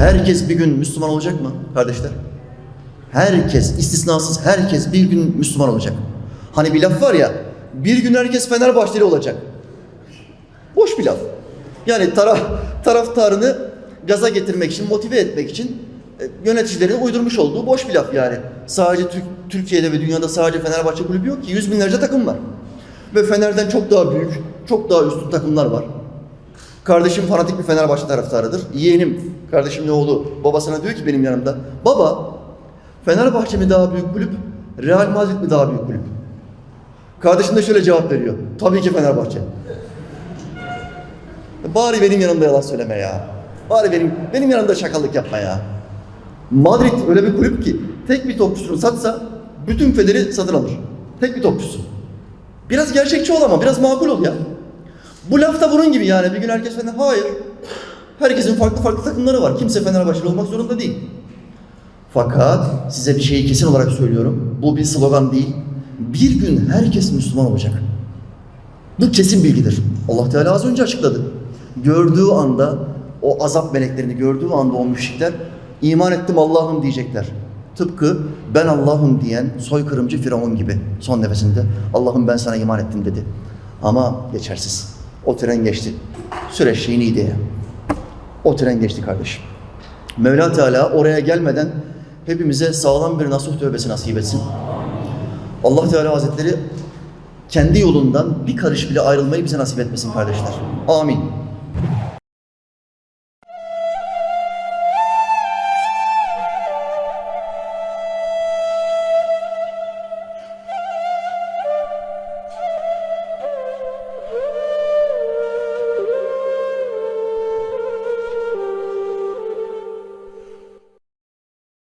Herkes bir gün Müslüman olacak mı kardeşler? Herkes, istisnasız herkes bir gün Müslüman olacak. Hani bir laf var ya, bir gün herkes Fenerbahçeli olacak. Boş bir laf. Yani taraf, taraftarını gaza getirmek için, motive etmek için e, yöneticilerin uydurmuş olduğu boş bir laf yani. Sadece Türk, Türkiye'de ve dünyada sadece Fenerbahçe kulübü yok ki. Yüz binlerce takım var. Ve Fener'den çok daha büyük, çok daha üstün takımlar var. Kardeşim fanatik bir Fenerbahçe taraftarıdır. Yeğenim, kardeşimin oğlu babasına diyor ki benim yanımda. Baba, Fenerbahçe mi daha büyük kulüp, Real Madrid mi daha büyük kulüp? Kardeşim de şöyle cevap veriyor. Tabii ki Fenerbahçe. Bari benim yanımda yalan söyleme ya. Bari benim benim yanımda şakalık yapma ya. Madrid öyle bir kulüp ki tek bir topçusunu satsa bütün federi satın alır. Tek bir topçusu. Biraz gerçekçi ol ama biraz makul ol ya. Bu laf da bunun gibi yani bir gün herkes Fener... Hayır. Herkesin farklı farklı takımları var. Kimse Fenerbahçeli olmak zorunda değil. Fakat size bir şeyi kesin olarak söylüyorum. Bu bir slogan değil. Bir gün herkes Müslüman olacak. Bu kesin bilgidir. Allah Teala az önce açıkladı. Gördüğü anda o azap meleklerini gördüğü anda o müşrikler iman ettim Allah'ım diyecekler. Tıpkı ben Allah'ım diyen soykırımcı Firavun gibi son nefesinde Allah'ım ben sana iman ettim dedi. Ama geçersiz. O tren geçti. Süreç şeyini diye. O tren geçti kardeşim. Mevla Teala oraya gelmeden hepimize sağlam bir nasuh tövbesi nasip etsin. Allah Teala Hazretleri kendi yolundan bir karış bile ayrılmayı bize nasip etmesin kardeşler. Amin.